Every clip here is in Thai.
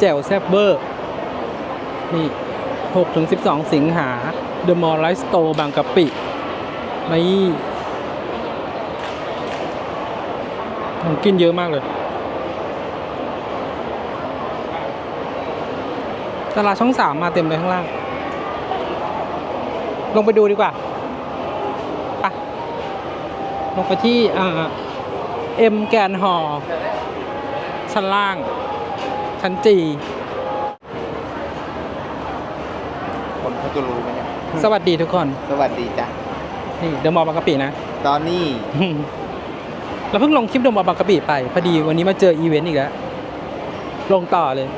แจ่วแซบเบอร์ นี่6ถึง12 สิงหา The Mall Life Store บางกะปินี่ของกินเยอะมากเลย ตลาดช่องสามมาเต็มเลยข้างล่าง ลงไปดูดีกว่าไปลงไปที่อ่าเอ็มแกนหอชั้นล่าง ชั้นจีคนเขาจะรู้ไหมเนี่ย สวัสดีทุกคน สวัสดีจ้ะ นี่เดอะมอลล์บางกะปินะ ตอนนี้ เราเพิ่งลงคลิปเดอะมอลล์บางกะปิไป พอดีวันนี้มาเจออีเวนต์อีกแล้ว ลงต่อเลย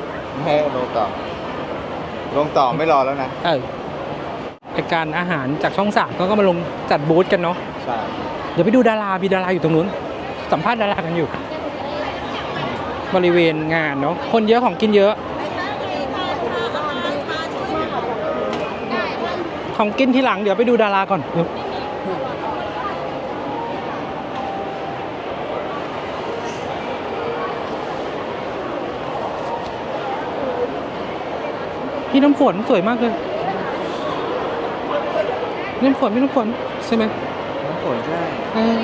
ให้ลงต่อ ลงต่อไม่รอแล้วนะ เออรายการอาหารจากช่องสามก็ก็มาลงจัดบูธกันเนาะ ใช่ เดี๋ยวไปดูดารามีดาราอยู่ตรงนู้น สัมภาษณ์ดารากันอยู่ บริเวณงานเนาะคนเยอะของกินเยอะ ของกินทีหลังเดี๋ยวไปดูดาราก่อนเดี๋ยวพี่น้ำฝนสวยมากเลยพี่น้ำฝนพี่น้ำฝนใช่ไหมน้ำฝนใช่ เออ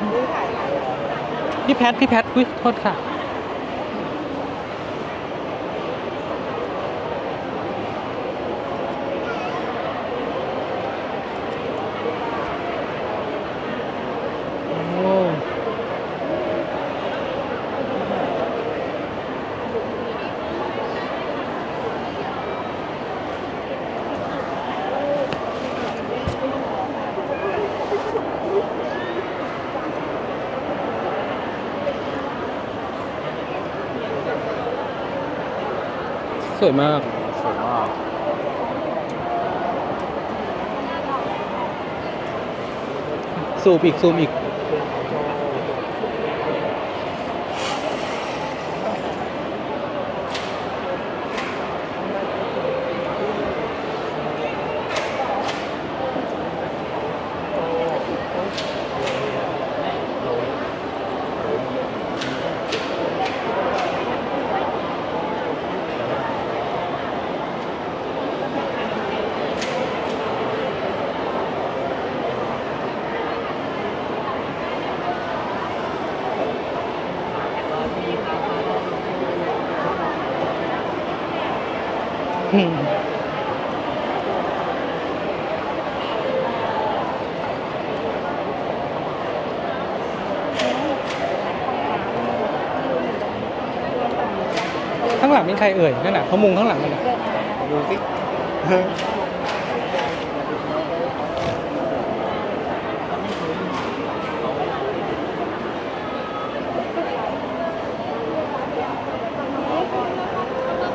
พี่แพท พี่แพทอุ้ยโทษค่ะ โอ้ สวยมาก สวยมาก ซูมอีกซูมอีก ข้างหลังเป็นใครเอ่ยนั่นน่ะเขามุงข้างหลังนั่นน่ะดูสิ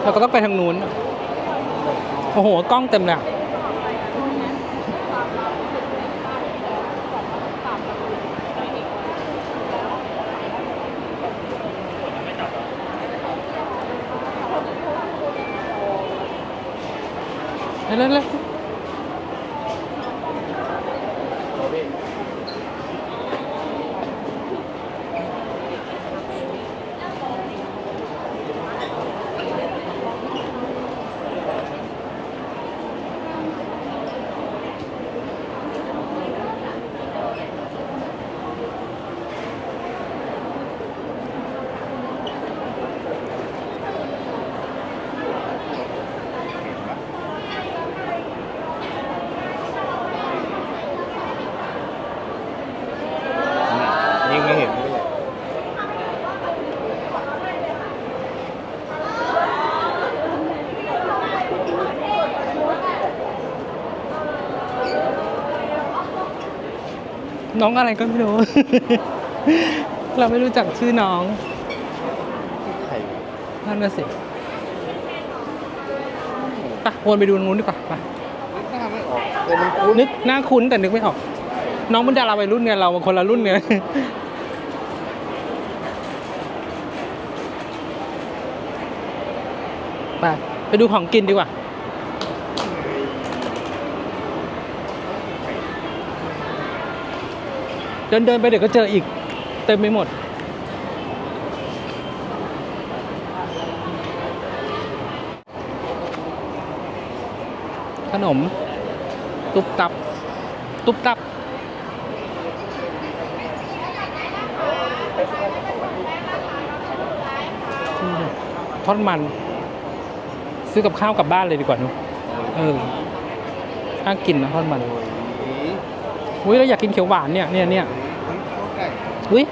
เราก็ต้องไปทางนู้นน่ะโอ้โห กล้องเต็มเลยอะ เร็วๆเร็วยิ่งไม่เห็นเลย น้องอะไรก็ไม่รู้ เราไม่รู้จักชื่อน้องใครนั่นน่ะสิไปวนไปดูตรงนู้นดีกว่าไปนึกหน้าไม่ออกแต่มันคุ้นนึกหน้าคุ้นแต่นึกไม่ออก น้องเป็นดาราวัยรุ่นไงเราคนละรุ่นไงไปไปดูของกินดีกว่า ดินเดินๆไปเดี๋ยวก็เจออีกเต็มไปหมด ขนม ตุบตับ ตุบตับ ทอดมัน ซื้อกับข้าวกลับบ้านเลยดีกว่าหนุเออน่ากินนะทอดมันอุ้ยเราอยากกินเขียวหวานเนี่ยเนี่ยเนี่ย อุ้ย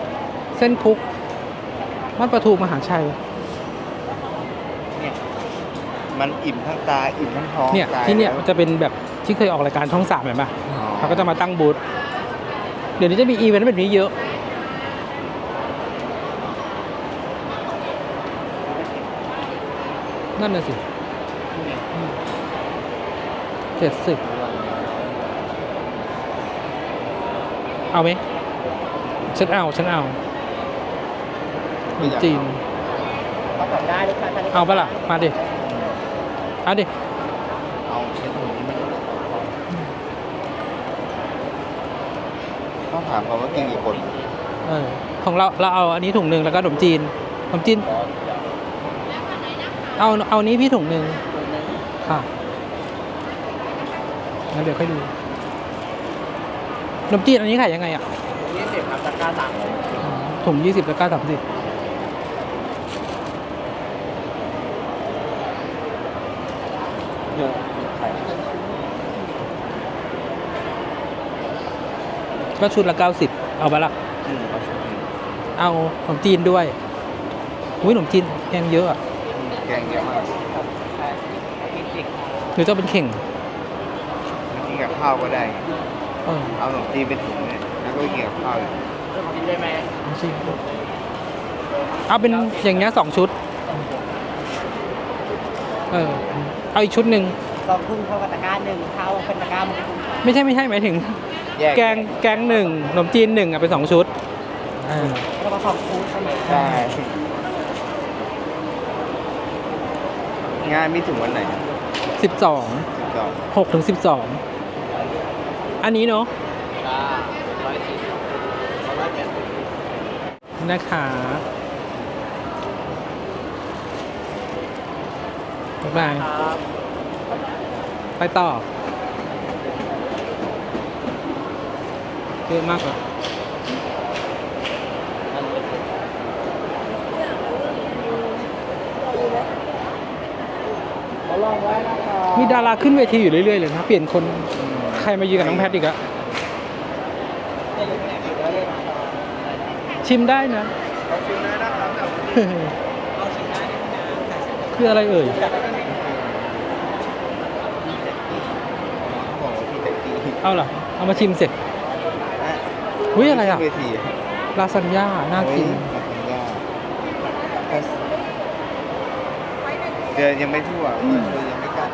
เส้นคุกมันประทูมหาชัยมันอิ่มทั้งตาอิ่มทั้งท้องเนี่ยตาที่เนี่ยแล้วจะเป็นแบบที่เคยออกรายการช่องสามเห็นปะอ๋อเขาก็จะมาตั้งบูธเดี๋ยวนี้จะมีอีเวนต์แบบนี้เยอะ นั่นน่ะสิเจ็ดสิบเอาไหม ฉันเอาฉันเอาขนมจีนเขาบอกได้ลูกค้าท่านนี้เอาปะล่ะมาดิเอาดิเอาเช็ดมือนี่มันต้องถามเขาว่ากินกี่คนเออของเราเราเอาอันนี้ถุงหนึ่งแล้วก็ขนมจีนขนมจีน เอาเอานี้พี่ถุงหนึ่งค่ะงั้นเดี๋ยวค่อยดูขนมจีนอันนี้ขายยังไงอะ ยี่สิบครับตะกร้าสามเลยอ๋อถุงยี่สิบแล้วก็สามสิบก็ชุดละเก้าสิบเอาไปะละอืมเอาเช็ดมือเอาขนมจีนด้วย อุ้ยขนมจีนแกงเยอะอะแกงเยอะมากหรือจะเป็นเข่งกินกับข้าวก็ได้ เออเอาขนมจีนเป็นถุงเนี่ย แล้วก็กินกับข้าวเลยเริ่มกินได้ไหมเอาสิเอาเป็นอย่างเงี้ยสองชุด เออ เอาอีกชุดหนึ่งสองทุ่มเท่ากับตะกร้าหนึ่งเท่าเป็นตะกร้าหมดไม่ใช่ไม่ใช่หมายถึงแยกแกงแกงหนึ่งขนมจีนหนึ่งอะเป็นสองชุดเออแล้วก็สองคู่ใช่ไหมใช่งานมีถึงวันไหนสิบสองสิบสองหกถึงสิบสองอันนี้เนาะ ร้อยสี่สิบร้อยแปดสิบ นะคะบ๊ายบายไปต่อเยอะมากเลยมีดาราขึ้นเวทีอยู่เรื่อยๆเลยนะ เปลี่ยนคน ใครมายืนกับน้องแพทอีกอะ ชิมได้นะขอบคุณนะครับแต่วันนี้คืออะไรเอ่ยเขาบอกว่าพี่แจ็คกี้เอาล่ะ เอามาชิมเสร็จอุ๊ยอะไรอะ เวทีลาซานญ่าน่ากินโอ้ยลาซานญ่าเดินยังไม่ทั่วเดินยังไม่กล้า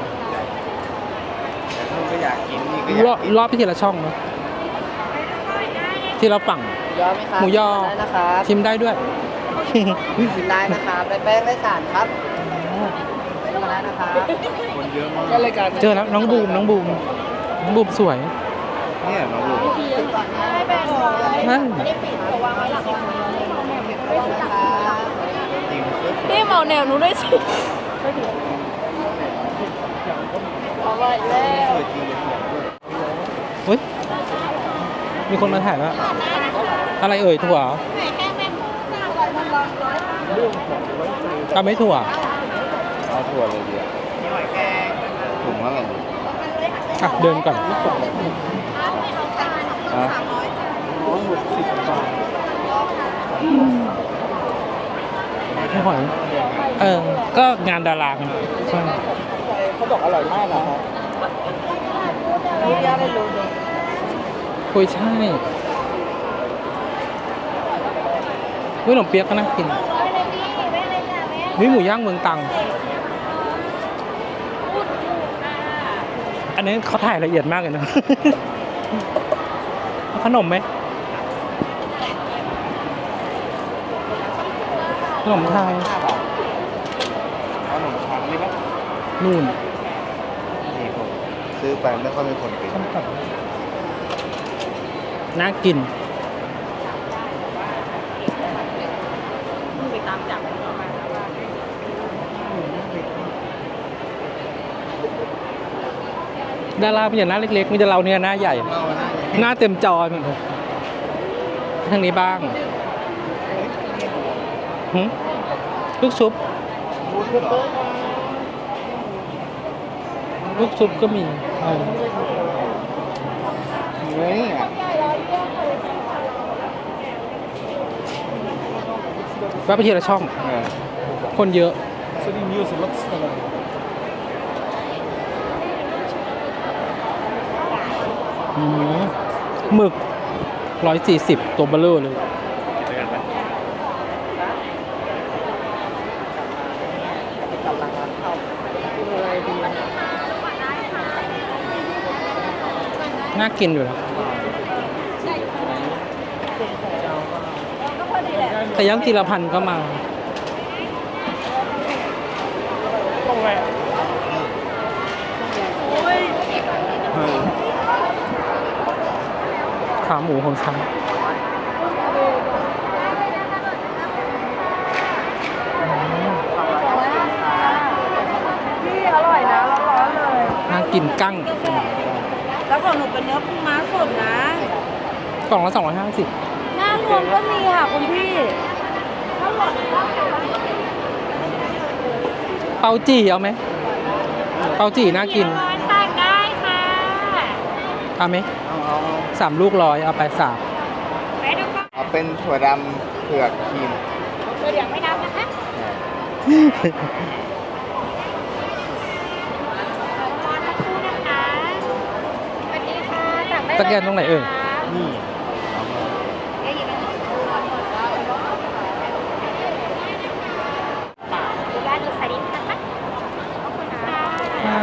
แต่ทุกก็อยากกินนี่ก็อยากรอบกินรอบไปทีละช่องเนาะ ที่เราฝั่งยอไหมครับหมูยอ ได้นะครับชิมได้ด้วย ชิมได้นะครับได้แป้งได้สารครับชิมมาได้นะครับคนเยอะมากก็เลยการเจอแล้วน้องบูมน้องบูมน้องบูมสวยเนี่ยน้องลูกนั่นจริงเสื้อพี่เหมาแนวหนูด้วยสิเอาไว้แล้ว สวยจริงเลยเฮ้ย มีคนมาถ่ายว่าอะไรเอ่ยถั่วเหรอเอาไหม่ถั่วเอาถั่วเลยเดียวถุงเท่าไหร่อะเดินก่อนอะไม่หอยเออ ก็งานดาราไงใช่เขาบอกอร่อยมากเหรอ ครับนี่ย่าได้รู้เลยกุยช่ายวิขนมเปี๊ยกก็น่ากินวิหมูย่างเมืองตัง อันนี้เขาถ่ายละเอียดมากเลยนะเอาขนมไหมขนมไทยเอาขนมชั้นนี่ปะนู่นนี่ผมซื้อไปไม่ค่อยมีคนกิน น่ากินดาราเป็นอย่างหน้าเล็กๆมีแต่เราเนี่ยหน้าใหญ่เราหน้าหน้าเต็มจอเหมือนกันทางนี้บ้างหึลูกชุบลูกชุบก็มีเออเฮ้ยอะ แแวะไปทีละช่อง คนเยอะมหมึกร้อยสี่สิบตัวเบลเอเลย น่ากินอยู่นะ แต่ยังจิรพันธ์ก็มาขาหมูของฉันพี่อร่อยนะร้อนๆเลย น่ากินกั้ง แล้วของหนูเป็นเนื้อปูม้าสดนะ กล่องละสองร้อยห้าสิบ หน้ารวมก็มีค่ะคุณพี่ เปาจีเอาไหมเปาจีน่ากินสั่งได้ค่ะเอาไหมเอาเอาสามลูกร้อยเอาไปสามไปดูก่อนเอาเป็นถั่วดำเผือกครีมเดี๋ยวไม่นับนะคะรอสักครู่นะคะสวัสดีค่ะสั่งได้เลยสแกนตรงไหนเอ่ยนี่ ได้ยินไหมดูด้านดูสลิปนะคะขอบคุณค่ะ อ่า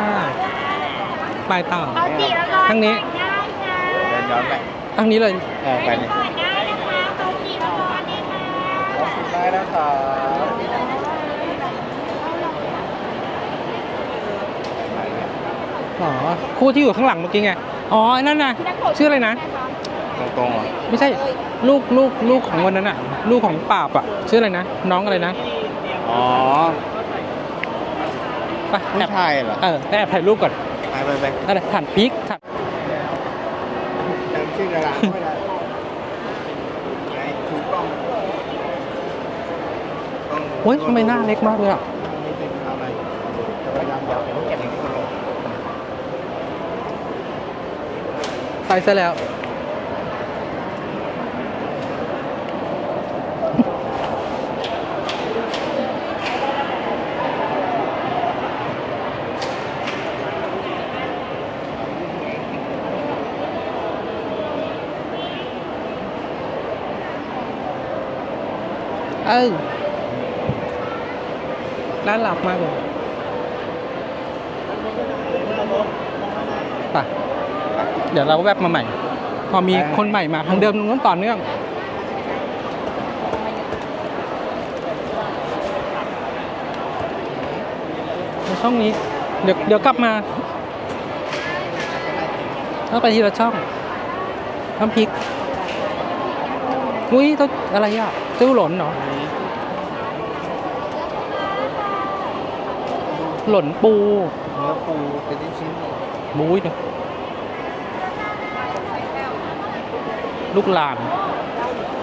ไปต่อเอาจีแล้วร้อนทางนี้ได้ค่ะเดินย้อนไปทางนี้เลยเออไปนี่ก่อนได้นะคะเอาจีแล้วร้อนนี่ค่ะได้นะครับอ๋อคู่ที่อยู่ข้างหลังเมื่อกี้ไงอ๋อไอ้นั่นน่ะชื่ออะไรนะตรงๆเหรอไม่ใช่ลูกลูกลูกของวันนั้นอะ ลูกของปราบอะชื่ออะไรนะน้องอะไรนะอ๋อไปแอผู้บชายเหรอเออไปแอบถ่ายรูปก่อน ไปไปไปอะไรถ่านพริกถ่านจำชื่อดาราไม่ได้ไหนถูกต้องต้องโอ้ยทำไมหน้าเล็กมากเลยอะไม่เป็นอะไรแต่พยายามอย่าเป็นแก่งที่คนลงไปซะแล้ว เออน่ารักมากเลยไปเดี๋ยวเราแวบมาใหม่ พอมีคนใหม่มาทางเดิมตรงนั้นต่อเนื่องในช่องนี้ เดี๋ยวเดี๋ยวกลับมาแล้วไปทีละช่องน้ำพริก อุ้ยตัวอะไรอะ ตู้หล่นเหรอหล่นปู เนื้อปูเป็นชิ้นมุ้ยเนอะลูกหลาน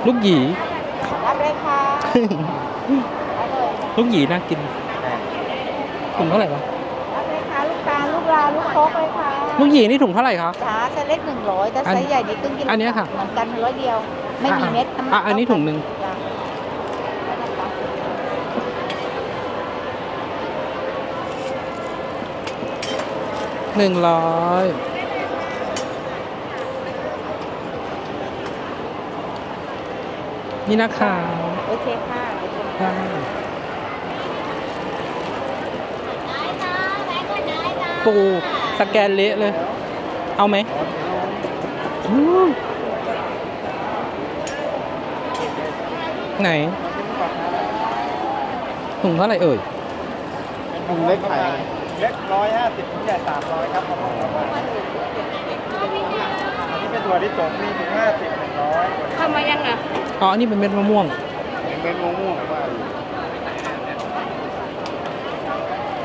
ลูกหยีรับเลยค่ะลูกหยีน่ากินๆถุงเท่าไหร่วะรับเลยค่ะลูกตาลลูกลาลูกโคกเลยค่ะลูกหยีนี่ถุงเท่าไหร่คะจ้าไซส์เล็กหนึ่งร้อยแต่อันไซส์ใหญ่นี่ครึ่งกิโลอันเนี้ยค่ะเหมือนกันร้อยเดียว ไม่มีเม็ดอะอันนี้ถุงหนึ่ง หนึ่งร้อยนี่นะคะโอเคค่ะ ได้ปูสแกนเละเลย เอาไหมอืมไหนถุงเท่าไหร่เอ่ยปูเล็กขาย เล็กร้อยห้าสิบถึงใหญ่สามร้อยครับผมบอกว่าอันนี้เป็นตัวที่สจบมีถึงห้าสิบหนึ่งร้อยทำมายังอะอ๋ออันนี้เป็นเม็ดมะม่วงเม็ดมะม่วงว่า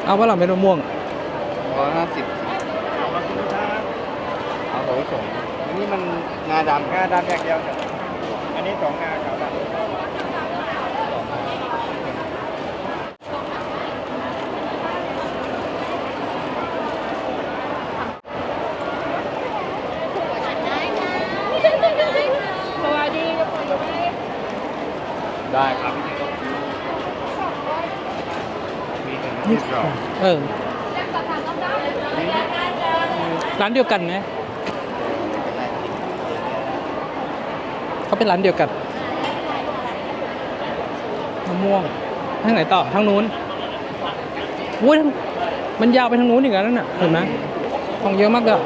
เอาว่าเราเม็ดมะม่วงร้อยห้าสิบขอบคุณครับเอาไปส่งอันนี้มันงาดำงาดำแย่าเดียวจ้ะอันนี้สองงาครับ ได้ครับมีถึงยี่สิบสองเออร้านเดียวกันไหมเขาเป็นร้านเดียวกันมะม่วงทางไหนต่อทางนู้นอุ้ยทางมันยาวไปทางนู้นอีกแล้วนั่นน่ะเห็นไหมของเยอะมากเลยอะ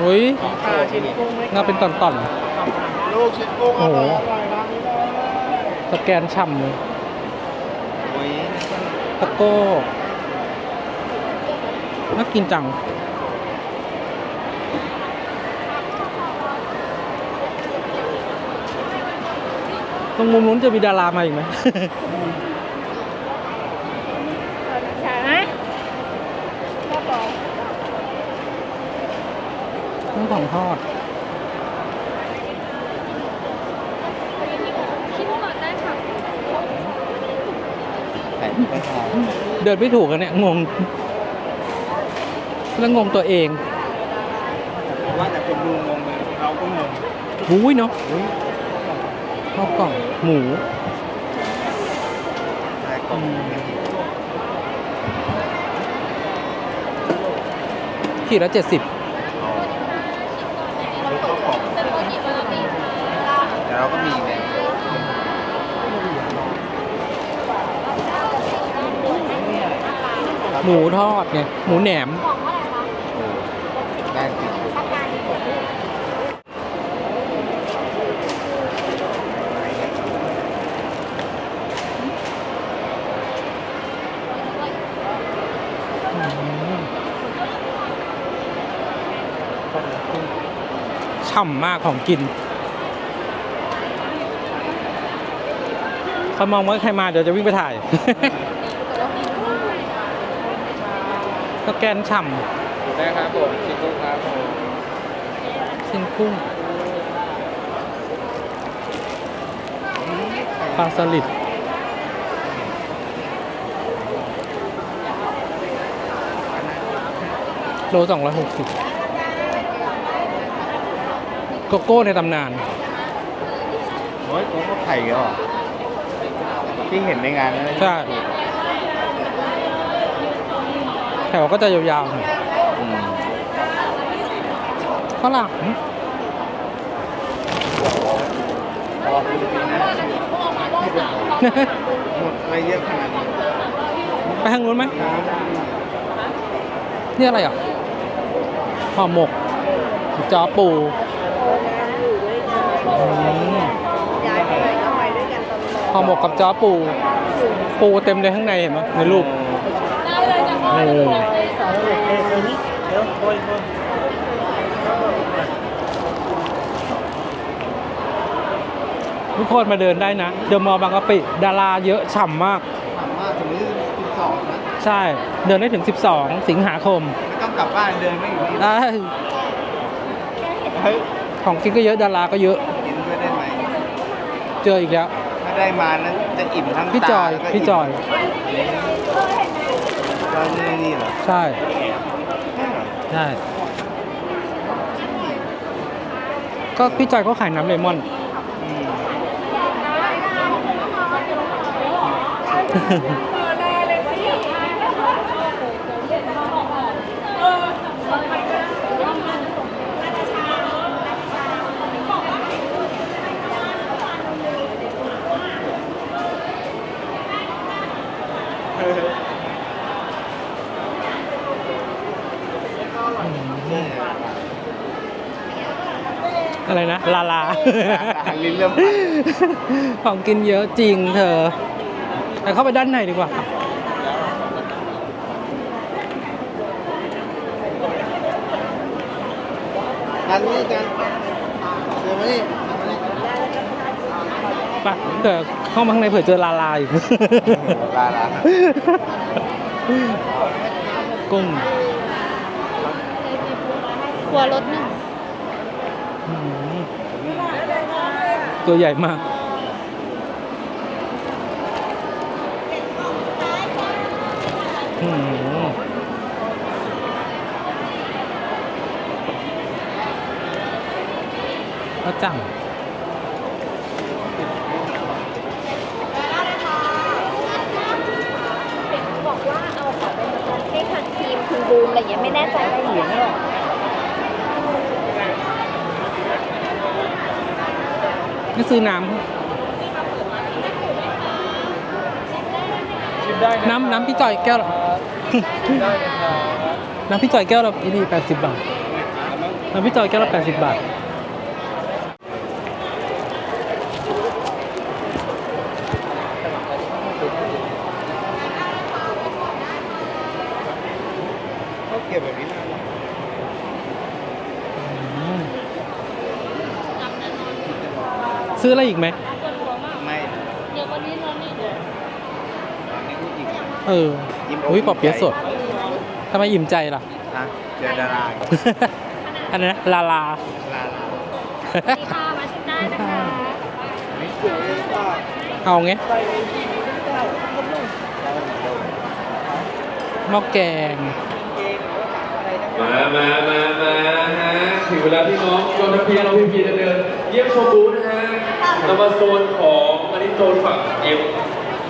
อุ้ย ปลา ชิ้นกุ้งไหมงาเป็นตอนลูกชิ้นกุ้งโอ้โหอร่อยร้านนี้เลยๆ สแกนฉ่ำเลยโอ้ยตะโก้น่ากินจัง ตรงมุมนู้นจะมีดารามาอีกไหม ใช่ไหมก็บอก เรื่อง ของทอดคิดก่อนได้ค่ะไข่ไม่ทานเดินไม่ถูกกันเนี่ยงง แล้วงงตัวเอง ว่าแต่คนดูงงเลยเราก็งงหูยเนาะข้าวกล่องหมูใช่กล่องไม่มีขีดละเจ็ดสิบ ลูกข้าวกล่องแต่เราก็มีเนี่ย หมูทอดไงหมูแหนมเออน่ากินฉ่ำมากของกินเขามองว่าใครมาเดี๋ยวจะวิ่งไปถ่าย สแกนฉ่ได้ครับผมชิ้นกุ้งครับผมำสิ้นกุ้งปลาสลิดโลสองร้อยหกสิบโกโก้ในตำนานโอ้ยกุ้งก็ไข่เหรอที่เห็นในงานนั่นใช่ แถวก็จะยาวๆหน่อยอืมฝรั่งรอคุณปีนะหมดอะไรเยอะขนาดนี้ไปทางนู้นไหมนี่อะไรอะห่อหมกจอปูอืมย้ายไปเลยก็ไปด้วยกันตลอดห่อหมกกับจอปู ปูเต็มเลยข้างในเห็นไหมในรูปโอ้ ทุกคนมาเดินได้นะ เดอะมอลล์บางกะปิ ดาราเยอะฉ่ำมาก ถามว่าถึงนี้สิบสองนะใช่ เดินได้ถึง 12 สิงหาคมไม่ต้องกลับบ้านเดินไม่อยู่นี่อ่าเฮ้ยของกินก็เยอะ ดาราก็เยอะ กินด้วยได้ไหมเจออีกแล้ว ถ้าได้มานั้นจะอิ่มทั้งพี่จอย ตาแล้วก็พี่จอย อยนี่นี่เหรอใช่ ใช่ ก็พี่จอยเขาขายน้ำเลมอน อืม อะไรนะ ลาลาลิ้นเริ่ของกินเยอะจริงเธอ แต่เข้าไปด้านในดีกว่าอันนี้กันเดี๋ยวมานี่ไปเดี๋ยวเข้ามาข้างในเผื่อเจอลาลาอยู่ลาลากุ้งครัวรถหนึ่ง ตัวใหญ่มากอื้อหือพระจัง เด็กบอกว่าเอาของไปสปอนให้ทางทีมคุณบูมอะไรอย่างเงี้ยไม่แน่ใจว่าอยู่เนี่ย นี่ซื้อน้ชิมได้ำน้ำน้ำพี่จ่อยแก้วละได้เลยครับน้ำพี่จ่อยแก้วละอีนี่แปดสิบบาท น้ำพี่จ่อยแก้วละแปดสิบบาท เขาเก็บแบบนี้นานแล้ว ซื้ออะไรอีกไหมไม่เดี๋ยววันนี้เรานี่อันนี้ผู้หญิงเอออุ้ยปอบเปี๊ยะสดทำไมอิ่มใจล่ะอะเจอดาราอันนั้นนะลาลาลาลามีค่ะมาชิมได้นะคะไม่สวยก็เอาไงหม้อแกงมามามามาฮะถึงเวลาที่น้องน้องทัพเพียน้องพีพีจะเดิน เยี่ยมชมบูธ นะฮะเรามาโซนของอันนี้โซนฝั่งเอ็ม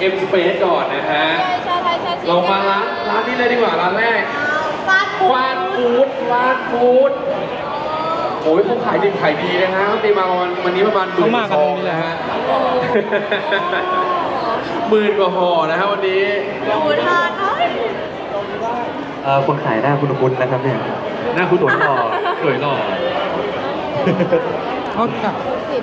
เอ็มสเปซก่อนนะฮะ ใช่ใช่ใช่ใช่เรามาร้านร้านนี้เลยดีกว่าร้านแรกฟาดฟาดฟู้ดฟาดฟู้ดโอ้ยเขาขายดีขายดีนะฮะตีมาวันวันนี้ประมาณหมื่นเขามากันซตอรงงนี้เลยนะฮะฮะ หมื่นกว่าห่อนะฮะวันนี้ ดูทานเอ้ยเอ่อคนขายหน้าคุณคุณนะครับเนี่ยหน้าคุณสวยหล่อสวยหล่อ เขา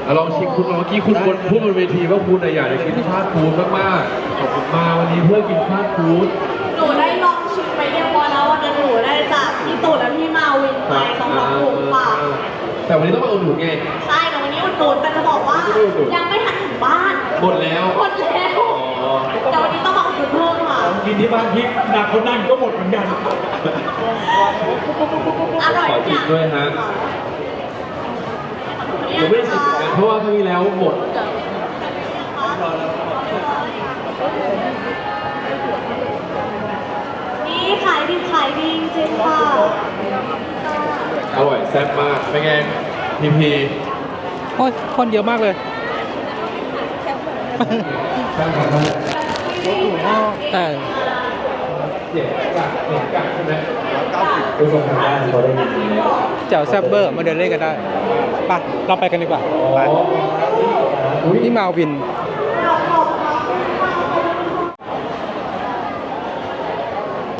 ค่ะลองชิมคุณเมื่อกี้คุณบนพูดบนเวทีว่าคุณน่ะอยากจะกินฟาสต์ฟู้ดมากๆมาวันนี้เพื่อกินฟาสต์ฟู้ดหนูได้ลองชิมไปเรียบร้อยแล้ววันนั้นหนูได้จากพี่ตู่และพี่มาวินไปสองสามถุงค่ะแต่วันนี้ต้องมาอุดหนุนไงใช่แต่วันนี้อุดหนุนแต่จะบอกว่ายังไม่ทันถึงบ้านหมดแล้วหมดแล้วอ๋อแต่วันนี้ต้องมาอุดหนุนเพิ่มค่ะกินที่บ้านพี่นาคนนั่งก็หมดเหมือนกันอร่อยขอทุกอชิมย่างด้วยฮะ ผมไม่ได้ชิมเหมือนกันเพราะว่าครั้งที่แล้วหมด นี่ขายดีขายดีจริงๆค่ะอร่อยแซ่บมากเป็นไงพีพีโอ้ยคนเยอะมากเลยใช่ครับเออเจ็บกัดเจ็บกัดใช่ไหมเก้าสิบ ผู้ชมทางบ้านเขาได้ยินดีแล้วแจ่วแซบเบอร์มาเดินเล่นกันได้ไปเราไปกันดีกว่าอ๋ออุ้ยนี่มาวิน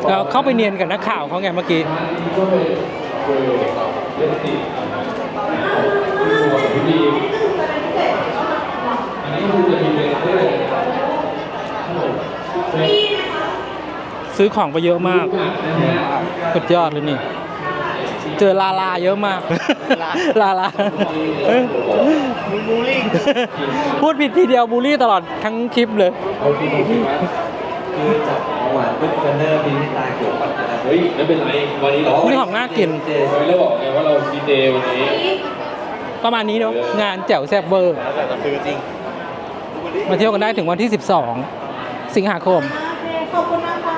เราเข้าไปเนียนกับนักข่าวเขาไงเมื่อกี้ก็เป็นเวอร์เดสติตัวดีอันนี้คือจะมีเป็นเรื่องอะไรซื้อของไปเยอะมาก นะฮะ สุดยอดเลยนี่ เจอลาลาเยอะมาก ลาลามูมูลิ่งพูดผิดทีเดียวบูลลี่ตลอดทั้งคลิปเลยเอาที่เอาที่ว่าคือจับของหวานปุ๊บกันเนอร์มีตาเขียวปัดนะครับเฮ้ยไม่เป็นไรวันนี้เรานี่ของน่ากินวันนี้เราบอกไงว่าเราดีเดย์วันนี้ ประมาณนี้เนาะงานแจ่วแซบเบอร์แล้วแต่จะซื้อจริงมาเที่ยวกันได้ถึงวันที่ 12 สิงหาคมโอเคขอบคุณนะคะ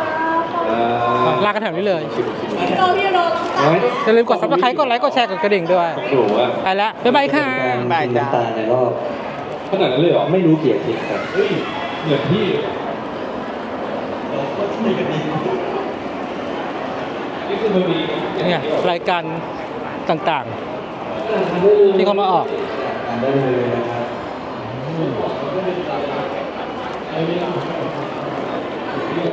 ขอบคุณลากันแถวนี้เลย พี่โดพี่โดต้องสั่งอย่าลืมกด subscribe กดไลค์กดแชร์กดกระดิ่งด้วยดูว่าไปแล้วบ๊ายบายค่ะบายจ้าน้ำตาในรอบขนาดนั้นเลยเหรอไม่รู้เกียรติครับ เฮ้ยเหมือนพี่นี่คือมันมีเนี่ยรายการต่างๆ ที่เขามาออกทานได้เลยนะครับไม่